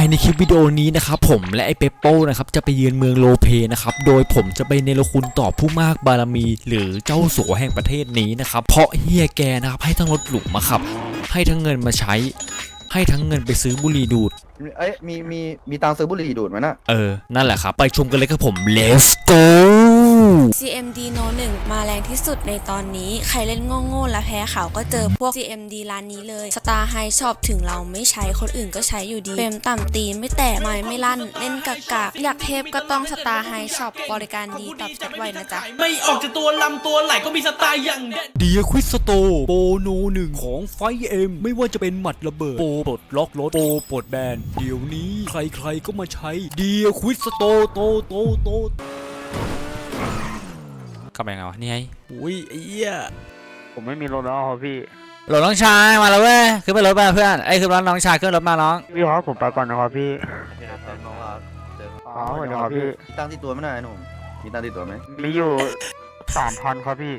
ายในคลิปวิดีโอนี้นะครับผมและไอ้เปปโป้นะครับจะไปเยือนเมืองโลเพนะครับโดยผมจะไปเนรคุณต่อผู้มากบารมี หรือเจ้าสัวแห่งประเทศนี้นะครับเพราะเฮียแกนะครับให้ทั้งรถหลุมมาขับ ให้ทั้งเงินมาใช้ ให้ทั้งเงินไปซื้อบุหรี่ดูด เอ้ยมีมีมีตังค์ซื้อบุหรี่ดูดไหมน่ะ เออ นั่นแหละครับ ไปชมกันเลยครับผม let's go CMD No 1มาแรงที่สุดในตอนนี้ ใครเล่นโง่ๆและแพ้เขาก็เจอพวก CMD ร้านนี้เลย Star High Shop ถึงเราไม่ใช้คนอื่นก็ใช้อยู่ดีเฟรมต่ำตีนไม่แตกไม้ไม่ลั่น เล่นกากากๆอยากเทพก็ต้อง Star High Shop บริการดีตอบแชทไวนะจ๊ะ ไม่ออกจากตัวลำตัวไหลก็มีสไตล์อย่างเด็ดเดียควิสโตโปโนหนึ่งของไฟเอ็มไม่ว่าจะเป็นหมัดระเบิดโปปลดล็อกรถโปปลดแบนเดี๋ยวนี้ใครๆก็มาใช้เดียควิสโตโตโตโต เข้าไปยังไงวะ นี่ไงอุ้ยไอ้เหี้ยผมไม่มีรถแล้วครับพี่หลน้องชายมาแล้วเว้ยขึ้นไปรถมาเพื่อนไอ้ยขึ้นรถน้องชายขึ้นรถมาน้อง พี่ครับผมไปก่อนนะครับพี่น้องรักเจออ๋อสวัสดีครับพี่มีตังค์ที่ตัวไหม่น่ะไอ้หนุ่มมีตังค์ที่ตัวไหมมีอยู่สามพันครับพี่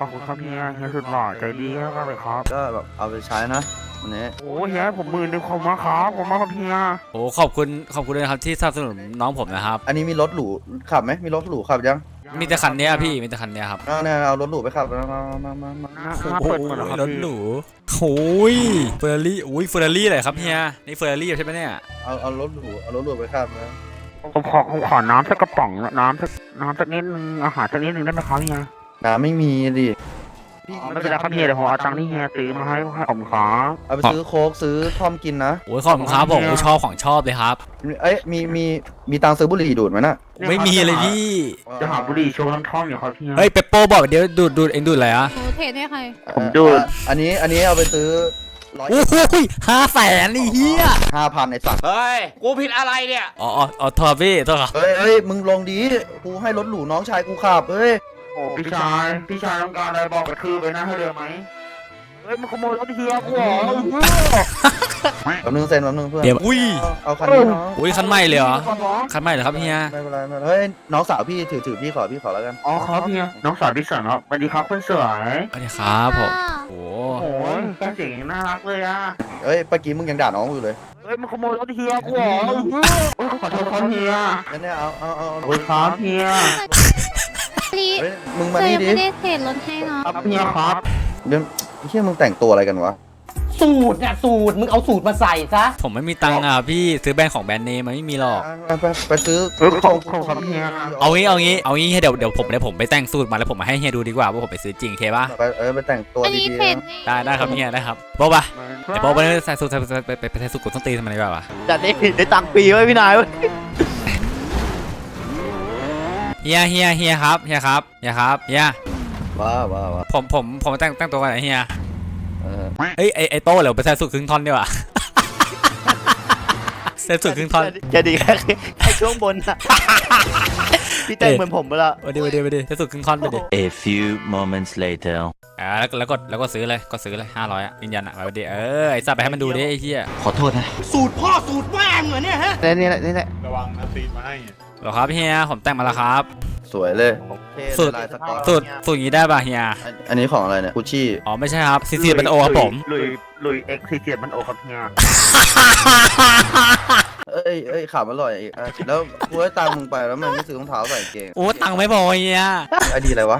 ขอบคุณครับพี่เฮียสุดหล่อใจดีมากเลยครับ ก็แบบเอาไปใช้นะ วันนี้ โอ้เฮียผมมือนึงขอบคุณมากครับผมมากครับเฮียโอ้ขอบคุณขอบคุณเลยนะครับที่สนับสนุนน้องผมนะครับ อันนี้มีรถหรูขับไหมมีรถหรูขับยังมีแต่คันเนี้ยพี่มีแต่คันเนี้ยครับเอาเนี่ยเอารถหรูไปขับมามามามามาหน้าหน้าเปิดหมดแล้วครับรถพี่หรูโอ้ยเฟอร์รารี่อุ้ยเฟอร์รารี่อะไรครับเฮียนี่เฟอร์รารี่ใช่ไหมเนี่ยเอาเอารถหรูเอารถหรูไปขับนะผมขอผมขอน้ำสักกระป๋องน้ำสักน้ำสักนิดนึงอาหารสักนิดนึงได้ไหมครับเฮียน้ำไม่มีดิ พี่อ๋อไม่เป็นไรครับเฮียเดี๋ยวผมเอาตังค์ที่เฮียซื้อมาให้ให้ผมครับเอาไปซื้อโค้กซื้อท่อมกินนะโอ้ยขอบคุณครับผมโอ้ยชอบของชอบเลยครับ เอ้ยมีมีมีตังค์ซื้อบุหรี่ดูดไหมน่ะไม่มีเลยพี่จะหาบุหรี่โชว์น้ำท่อมอยู่ครับเฮียเฮ้ยเปปโป้บอกเดี๋ยวดูดดูดเองดูดอะไรอะหนูเทรดให้ใคร ผมดูดอะอันนี้อันนี้เอาไปซื้อร้อยโอ้ยห้าแสนนี่เฮียห้าพันไอ้สัตว์เฮ้ย กูผิดอะไรเนี่ย อ๋ออ๋ออ๋อโทษพี่โทษครับเฮ้ยเฮ้ยมึงลงดี กูให้รถหรูน้องชายกูขับเฮ้ย โอ้พี่ชายพี่ชายต้องการอะไรบอกกระทืบไปนะให้เรือไหมเฮ้ยมันขโมยรถเฮียกูเหรอแป๊บนึงเซ็นแป๊บนึงเพื่อนเดี๋ยวอุ้ยเอาเอาคันนี้น้องอุ้ยคันใหม่เลยเหรอคันใหม่เหรอครับเฮียไม่เป็นไรไม่เป็นไรเฮ้ยน้องสาวพี่ถือถือพี่ขอพี่ขอแล้วกันอ๋อครับเฮียน้องสาวพี่สาวครับสวัสดีครับคนสวยสวัสดีครับผมโอ้โอ้ยแกเสียงยังน่ารักเลยอะเฮ้ยเมื่อกี้มึงยังด่าน้องกูอยู่เลยเฮ้ยมันขโมยรถเฮียกูเหรอโอ้ยขอโทษครับเฮียงั้นเนี่ยเอาเอาเอาขอบคุณครับเฮีย พี่เฮ้ยมึงมาเธอนี่ยังดิไม่ได้เทรดรถให้เนาะครับเฮียครับเดี๋ยวเฮียมึงแต่งตัวอะไรกันวะ สูตรเนี่ยสูตรมึงเอาสูตรมาใส่ซะผมไม่มีตังค์อะพี่ซื้อแบรนด์ของแบรนด์เนมมันไม่มีหรอก ไปไปไปซื้อเฮ้ยขอบขอบครับเฮียเอางี้เอางี้เอางี้เดี๋ยวเดี๋ยวผมเดี๋ยวผมไปแต่งสูตรมาแล้วผมมาให้เฮียดูดีกว่าว่าผมไปซื้อจริงโอเคปะไปเออไปแต่งตัวอันนี้ดีเทรๆดนะให้ได้ได้ครับเฮียได้ครับโบ๊ะปะเดี๋ยวโบ๊ะไปใส่สูตรใส่ใส่ไปไปไปใส่สูตรกดต้นตีนทำไมดีกว่าวะจัดได้ได้ตังค์ปีไว้พี่นายเว้ย เฮียเฮียเฮียครับเฮียครับเฮียครับเฮียว้าว้าว้าผมผมผมแต่งแต่งตัวกันไหนเฮียเออเอ้ยไอไอโต้เหรอไปใส่สูตรครึ่งท่อนดีกว่าใส่สูตรครึ่งท่อนจะดีแค่แค่ช่วงบนอะพี่แต่งเหมือนผมไปละไปดิไปดิไปดิใส่สูตรครึ่งท่อนไปดิ A few moments later. อ่าแล้วแล้วก็แล้วก็ซื้อเลยก็ซื้อเลยห้าร้อยอะยืนยันอะไปดิเออไอสัตว์ไปให้มันดูดิไอ้เหี้ยขอโทษนะสูตรพ่อสูตรแม่เหมือนเนี่ยฮะนี่แหละนี่แหละเห รอครับเฮียผมแต่งมาแล้วครับ สวยเลยสุด ลายสกอตสูตรสูตรอย่างนี้ได้ป่ะเฮียอันอันนี้ของอะไรเนี่ยกุชชี่อ๋อไม่ใช่ครับซีซีเป็นโอครับผม ลุยลุยเอ็กซ์ซีเจียมันโอครับเฮียเอ้ยเอ้ยขำอร่อยอีกอะแล้วกูให้ตังค์มึงไปแล้วมันไม่ซื้อรองเท้าใส่กางเกงโอ้ตังค์ไม่พอเฮียไอดีอะไรวะ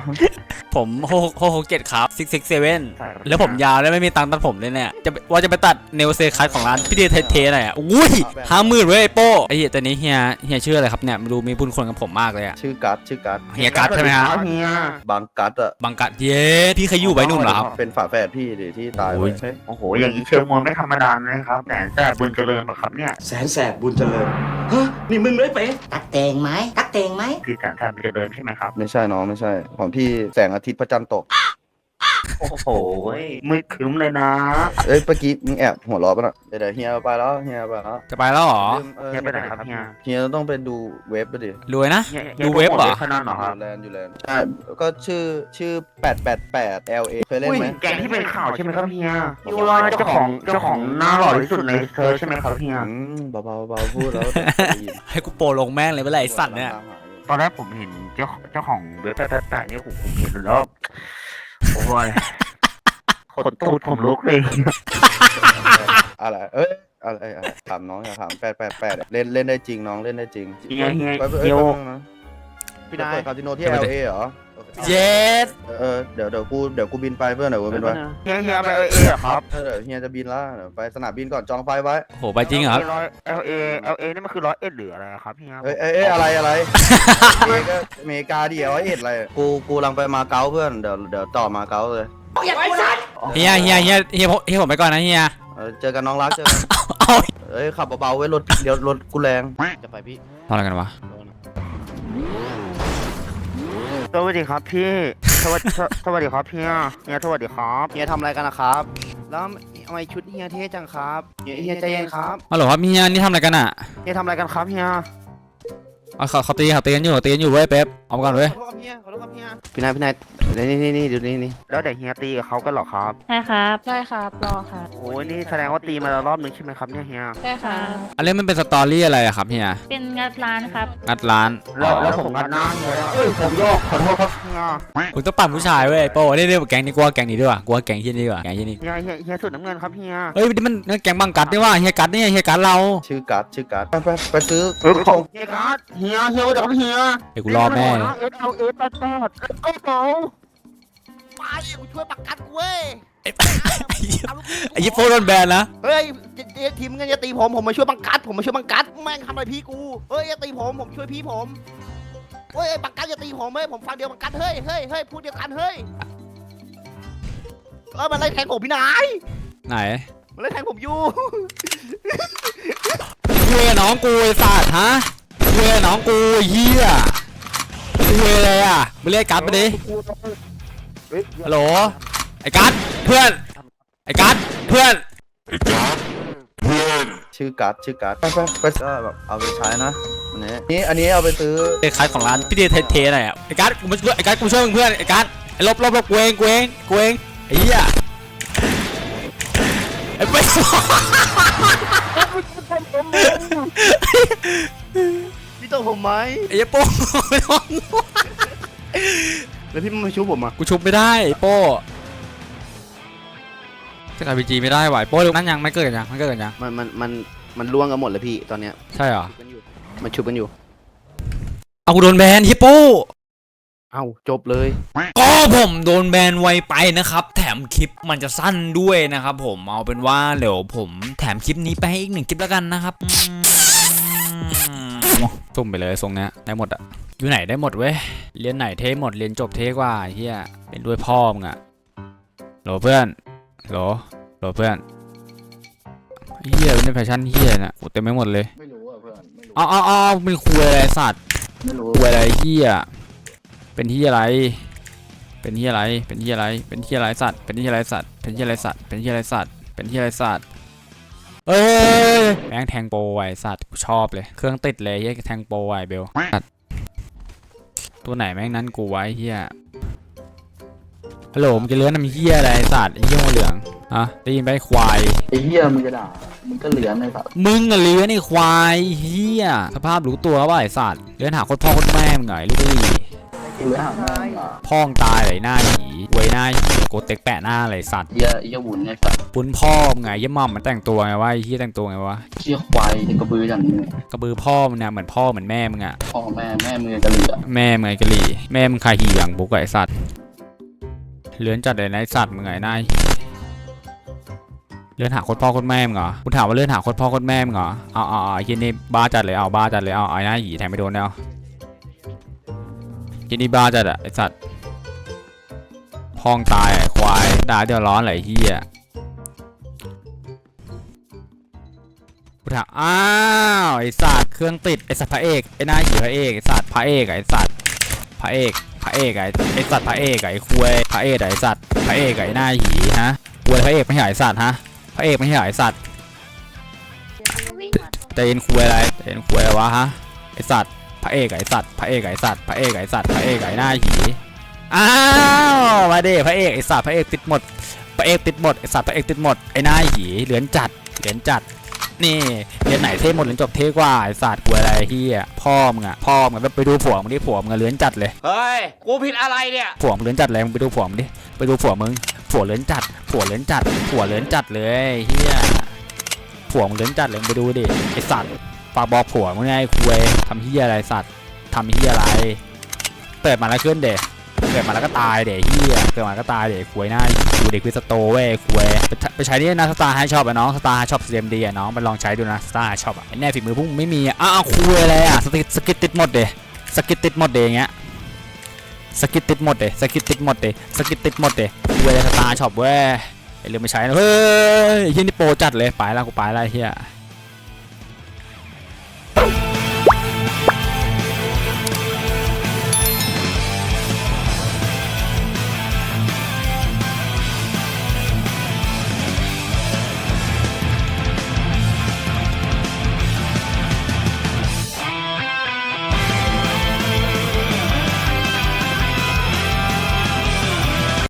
ผมโฮโฮโฮเกตครับซิกซิกเซเว่นแล้วผมยาวแล้วไม่มีตังค์ตัดผมเลยเนี่ยจะว่าจะไปตัดเนลเซคัสของร้านพี่เดทเทหน่อยอะอุ้ยห้าหมื่นเว้ยไอ้โป้ไอ้เหี้ยแต่นี้เฮียเฮียชื่ออะไรครับเนี่ยดูมีบุญคุณกับผมมากเลยอะชื่อกัสชื่อกัสเฮียกัดใช่ไหมฮะเฮียบางกัสอะบังกัดเย้พี่เคยอยู่ไว้หนุ่มเหรอครับเป็นฝาแฝดพี่ดิที่ตายโอ้ไปยใช่โอ้โหอย่างนี้เชิงมวยไม่ธรรมดานะครับแต่แต่บุญเจริญหรอครับเนี่ยแสนแสบบุญเจริญฮะนี่มึงเลยเป๊ะตักเตงไหมตักเตงไหมคือแสนแสบบุญเจริญใช่ไหมครับไม่ใช่น้องไม่ใช่ของพี่แสงอาทิตย์พระจันทร์ตก โอ้โหมืดครึ้มเลยนะ เอ้ยเมื่อกี้มึงแอบหัวเร้อป่ะน่ะเดี๋ยวเดี๋ยวเฮียไปแล้วเฮียไปแล้วจะไปแล้วเหรอ ลืมออเฮียไปไหนครับเฮียเฮียต้องไปดูเว็บไปดิรวยนะ ฮียฮียดูเว็บเหรอ โปโมทขนาดเหรออครับ ยู่แลนด์อยู่แลนด์ใช่ก็ชื่อชื่อ 888 LA เคยเล่นอุ้ยไหม แกงที่เป็นข่าวใช่ไหมครับเฮียยูรอเจ้าของเจ้าของหน้าหล่อที่สุดในเธอใช่ไหมครับเฮียอืมเบาๆเบาๆพูดแล้วเดี๋ยวได้ยินให้กูโปรลงแม่งเลยเมื่อไหร่ไอ้สัตว์เนี่ย ต อนแรกผมเห็นเจ้าเจ้าของเว็บแต่แต่เนี่ยผมผมเห็นแล้วโอ้ยขนตูดผมลุกเลยออะไร เอ้ยอะไรอะไรถามน้องอย่าถามแปดแปดแปดเล่นเล่นได้จริงน้องเล่นได้จริงเฮียเฮียไปไปเอ้ยเฮียแป๊บนึงนะ พี่จะนายเปิดคาสิโนที่จะไป LA เหรอเย็ดเออเดี๋ยวเดี๋ยวกูเดี๋ยวกูบินไปเพื่อนเดี๋ยวกูบินไปเฮียเฮียไปเอเอครับเออเดี๋ยวเฮียจะบินละเดี๋ยวไปสนามบินก่อนจองไฟไว้โหไปจริงเหรอครับร้อยเอลเอเอลเอนี่มันคือร้อยเอ็ดหรืออะไรครับเฮียเอ้ยเอ้ยเอ้ยอะไรอะไรเมกาอเมริกาเดียวไอ้เอ็ดอะไรกูกูกำลังไปมาเก๊าเพื่อนเดี๋ยวเดี๋ยวต่อมาเก๊าเลยเฮียเฮียเฮียเฮียผมเฮียผมไปก่อนนะเฮียเออเจอกันน้องรักเจอกันเอาเอ้ยขับเบาๆไว้รถเดี๋ยวรถกูแรงจะไปพี่ทำอะไรกันวะ สวัสดีครับพี่สวัสดีสวัสดีครับเฮียเฮียสวัสดีครับเฮียทำอะไรกันนะครับ แล้วทำไมชุดเฮียเท่จังครับเฮียเฮียใจเย็นครับฮัลโหลครับเฮียนี่ทำอะไรกันอะเฮียทำอะไรกันครับเฮียเอาเขาเขาตีเขาตีกันอยู่เขาตีกันอยู่เว้ยเป๊ป เอามาก่อนเว้ยขอโทษครับเฮียขอโทษครับเฮียพี่นายพี่นายนี่นี่นี่ดูนี่นี่แล้วเดี๋ยวเฮียตีกับเขากันเหรอครับใช่ครับใช่ครับ รอค่ะ โอ้ยนี่แสดงว่าตีมาแล้วรอบนึงใช่ไหมครับเนี่ยเฮียใช่ครับอันนี้มันเป็นสตอรี่อะไรอะครับเฮียเป็นงัดร้านครับงัดร้านแล้วแล้วผมงัดหน้าเฮียเอ้ยผมโยกขอโทษครับเฮียคุณต้องปั่นผู้ชายเว้ยโป้นี่เรียกว่าแก๊งนี้กลัวแก๊งนี้ด้วยว่ะกลัวแก๊งที่นี่ดีกว่าแก๊งที่นี่เฮียเฮียเฮียสุดน้ำเงินครับเฮียเฮ้ยนี่มันนั่นแก๊งบังกัดนี่ว่าเฮียกัดนี่เฮียกัดเราชื่อการ์ดชื่อการ์ดไปไปไปซื้อเออของเฮียครับเฮียเฮียเดี๋ยวเฮียเดี๋ยวกูรอแม่เอสเอาเอสตัดตัดก็เป๋าไปกูช่วยประกันกูเว้ยไอ้ยี่โป้โดนแบนนะ เฮ้ยเดี๋ยวทีมเงินจะตีผมผมมาช่วยบังกัด ผมมาช่วยบังกัดแม่งทำอะไรพี่กูเฮ้ยอย่าตีผมผมช่วยพี่ผมเฮ้ยบังกัดอย่าตีผมเฮ้ยผมฟังเดียวบังกัดเฮ้ยเฮ้ยเฮ้ยพูดเดียวกันเฮ้ยเออมันไล่แทงผมพี่นายไหนมันไล่แทงผมอยู่คุยกับน้องกูไอ้สัตว์ฮะคุยกับน้องกูไอ้เฮีย คุยอะไรอะมึงเรียกกัดไปดิฮัลโหลไอ้กัดเพื่อนไอ้กัดเพื่อนชื่อการ์ดชื่อการ์ดไปไปไปก็แบบเอาไปใช้นะอันนี้อันนี้เอาไปซื้อไอ้คัดของร้านพี่เดชเทๆหน่อยอะไอ้กัดกูมาช่วยไอ้กัดกูช่วยมึงเพื่อนไอ้กัดไอ้ลบลบลบกูเองกูเองกูเองไอ้เหี้ยไอ้ไป พี่ตัวผมไหมไอ้เหี้ยโป้ ไม่ต้องแล้วพี่มาช่วยผมอะกูชุบไม่ได้ไอ้โป้จะกลายเป็นจีไม่ได้ไหวะไอ้โป้นั่นยังไม่เกิดกันยังไม่เกิดกันยังมันมันมันมันล่วงกันหมดเลยพี่ตอนเนี้ยใช่เหรอชุบกันอยู่มันชุบกันอยู่ เอากูโดนแบนฮิปโป้เอ้าจบเลย ก็ผมโดนแบนไวไปนะครับ แถมคลิปมันจะสั้นด้วยนะครับผมเอาเป็นว่าเดี๋ยวผมแถมคลิปนี้ไปให้อีกหนึ่งคลิปแล้วกันนะครับอืม ตุ่มไปเลยทรงเนี้ยได้หมดอะอยู่ไหนได้หมดเว้ยเรียนไหนเท่หมดเรียนจบเท่กว่าไอ้เฮียเป็นด้วยพ่อมึงอะโหลเพื่อนโหลโหลเพื่อนเฮียเป็นแฟชั่นเฮียน่ะโอ้เต็มไปหมดเลยไม่รู้อะเพื่อนไม่รู้เอ้าเอ้าเอ้าเป็นคุยอะไรสัตว์ไม่รู้คุยอะไรเฮียเป็นที่อะไร เป็นที่อะไรเป็นที่อะไรเป็นที่อะไรสัตว์เป็นที่อะไรสัตว์เป็นที่อะไรสัตว์เป็นที่อะไรสัตว์เป็นที่อะไรสัตว์ เอ้ยแม่งแทงโปรไว้สัตว์กูชอบเลย เครื่องติดเลยเฮียแทงโปรไว้เบลสัตว์ตัวไหนแม่งนั้นกูไว้เฮียฮัลโหลมึงจะเลื้อนทำเฮียอะไรสัตว์ไอ้เฮียหัวเหลืองอะได้ยินไหมควายไอ้เหี้ยมึงจะด่ามึงก็เหลือในสัตว์มึงอะเลื้อนไอ้ควายเฮียสภาพรู้ตัวว่าไอ้สัตว์เลื้อนหาโคตรพ่อโคตรแม่มึงไงลูกดี เหลือหาแม่งอะพ่องตายไหลหน้าหยีไว้หน้าหยีโกเต็กแปะหน้าไหลสัตว์เหี้ยเหี้ยหวุนไงสัตว์ปุ้นพ่อมึงไงยี่หม่อมมันแต่งตัวไงวะไอ้เฮียแต่งตัวไงวะเหี้ยควายเหี้ยกระบืออย่างนี้กระบือพ่อมึงเนี่ยเหมือนพ่อเหมือนแม่มึงอะพ่อแม่แม่มึงจะเหลือแม่มึงไงกะหรี่แม่มึงคาหีอย่างบุกอะไอสัตว์เลื้อนจัดเลยนะไอสัตว์มึงไงหน้าหยีเลื่อนหาโคตรพ่อโคตรแม่มึงเหรอกูถามว่าเลื่อนหาโคตรพ่อโคตรแม่มึงเหรอเอาเอาเอาไอ้เฮียนี่บ้าจัดเลยเอาบ้าจัดเลยเอาไอ้หน้าหยีแทงไม่โดนแล้วเฮี ยนี่บ้าจัดอะไอสัตว์พ่องตายไอ้ควายด่าเดี๋ยวร้อนไหลเฮียกูถามอ้าวไอสัตว์เครื่องติดไอสัตว์พระเอกไอหน้าหีพระเอกไอสัตว์พระเอกไอสัตว์พระเอกพระเอกไอไอสัตว์พระเอกไอคุยพระเอกไอสัตว์พระเอกไอหน้าหีฮะคุยพระเอกไม่ใช่ไอสัตว์ฮะพระเอกไม่ใช่ไอสัตว์ใจเย็นคุยอะไรใจเย็นคุยอะไรวะฮะไอสัตว์ พระเอกไอสัตว์พระเอกไอสัตว์พระเอกไอสัตว์พระเอกไอหน้าหีอ้าวมาเด้พระเอกไอสัตว์พระเอกติดหมดพระเอกติดหมดไอสัตว์พระเอกติดหมดไอหน้าหีเหลือนจัดเหลือนจัดนี่เรียนไหนเท่หมดเรียนจบเท่กว่าไอ้ศาสตร์กูอะไรเฮียพ่อมึงอะพ่อมึงไปดูผัวมึงดิผัวมึงอะเลื้อนจัดเลยเฮ้ยกูผิดอะไรเนี่ยผัวมึงเลื้อนจัดเลยมึงไปดูผัวมึงดิไปดูผัวมึงผัวเลื้อนจัดผัวเลื้อนจัดผัวเลื้อนจัดเลยเฮียผัวมึงเล่นจัดเลยมึงไปดูดิไอสัตว์ ฝากบอกผัวมึงไงคุยทำเฮียอะไรสัตว์ทำเฮียอะไรเปิดมาแล้วขึ้นเด็เกิดมาแล้วก็ตายเด็เฮียเกิดมาแล้วก็ตายเด็คุยหน้าดูเด็กคือสโตเว้ยคุยไปใช้ที่นะสตาร์ไฮช็อปอะน้องสตาร์ไฮช็อปเซมดีอะน้องไปลองใช้ดูนะสตาร์ไฮช็อปอะไอ้แน่ฝีมือพวกมึงไม่มีอะอ้าวคุยอะไรอะสกิดสกิดติดหมดเด็สกิดติดหมดเด็อย่างเงี้ยสกิดติดหมดเลยสกิดติดหมดเลยสกิดติดหมดเลยเวลสตาร์ช็อปเว้ยอย่าลืมไปใช้นะเฮ้ยเฮียนี่โปรจัดเลยไปแล้วกูไปแล้วเฮีย